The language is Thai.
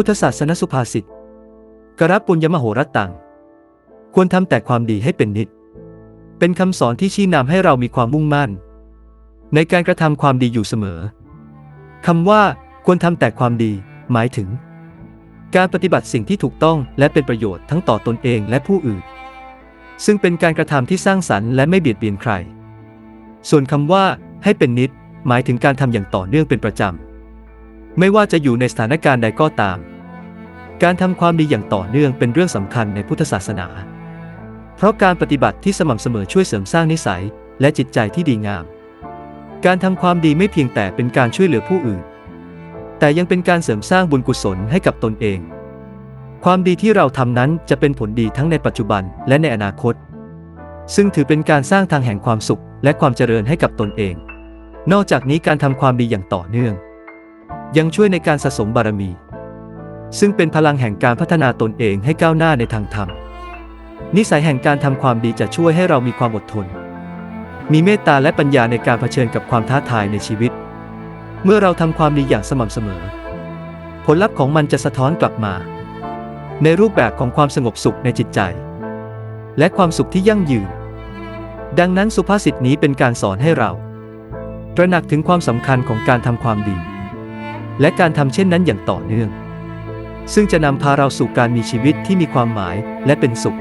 พุทธศาสนสุภาษิตกรับปุญญมโหรตัง ควรทำแต่ความดีให้เป็นนิด เป็นคำสอนที่ชี้นำให้เรามีความมุ่งมั่น ในการกระทำความดีอยู่เสมอคำว่า ควรทำแต่ความดี หมายถึง การปฏิบัติสิ่งที่ถูกต้องและเป็นประโยชน์ทั้งต่อตนเองและผู้อื่น ซึ่งเป็นการกระทำที่สร้างสรรค์และไม่เบียดเบียนใคร ส่วนคำว่า ให้เป็นนิด หมายถึงการทำอย่างต่อเนื่องเป็นประจำไม่ว่าจะอยู่ในสถานการณ์ใดก็ตาม การทำความดีอย่างต่อเนื่องเป็นเรื่องสำคัญในพุทธศาสนา เพราะการปฏิบัติที่สม่ำเสมอช่วยเสริมสร้างนิสัย และจิตใจที่ดีงาม การทำความดีไม่เพียงแต่เป็นการช่วยเหลือผู้อื่น แต่ยังเป็นการเสริมสร้างบุญกุศลให้กับตนเอง ความดีที่เราทำนั้นจะเป็นผลดีทั้งในปัจจุบันและในอนาคต ซึ่งถือเป็นการสร้างทางแห่งความสุข และความเจริญให้กับตนเอง นอกจากนี้การทำความดีอย่างต่อเนื่อง ยังช่วยในการสะสมบารมี ซึ่งเป็นพลังแห่งการพัฒนาตนเองให้ก้าวหน้าในทางธรรม นิสัยแห่งการทำความดีจะช่วยให้เรามีความอดทน มีเมตตาและปัญญาในการเผชิญกับความท้าทายในชีวิต เมื่อเราทำความดีอย่างสม่ำเสมอ ผลลัพธ์ของมันจะสะท้อนกลับมา ในรูปแบบของความสงบสุขในจิตใจ และความสุขที่ยั่งยืน ดังนั้นสุภาษิตนี้เป็นการสอนให้เราตระหนักถึงความสำคัญของการทำความดี และการทำเช่นนั้นอย่างต่อเนื่อง ซึ่งจะนำพาเราสู่การมีชีวิตที่มีความหมายและเป็นสุข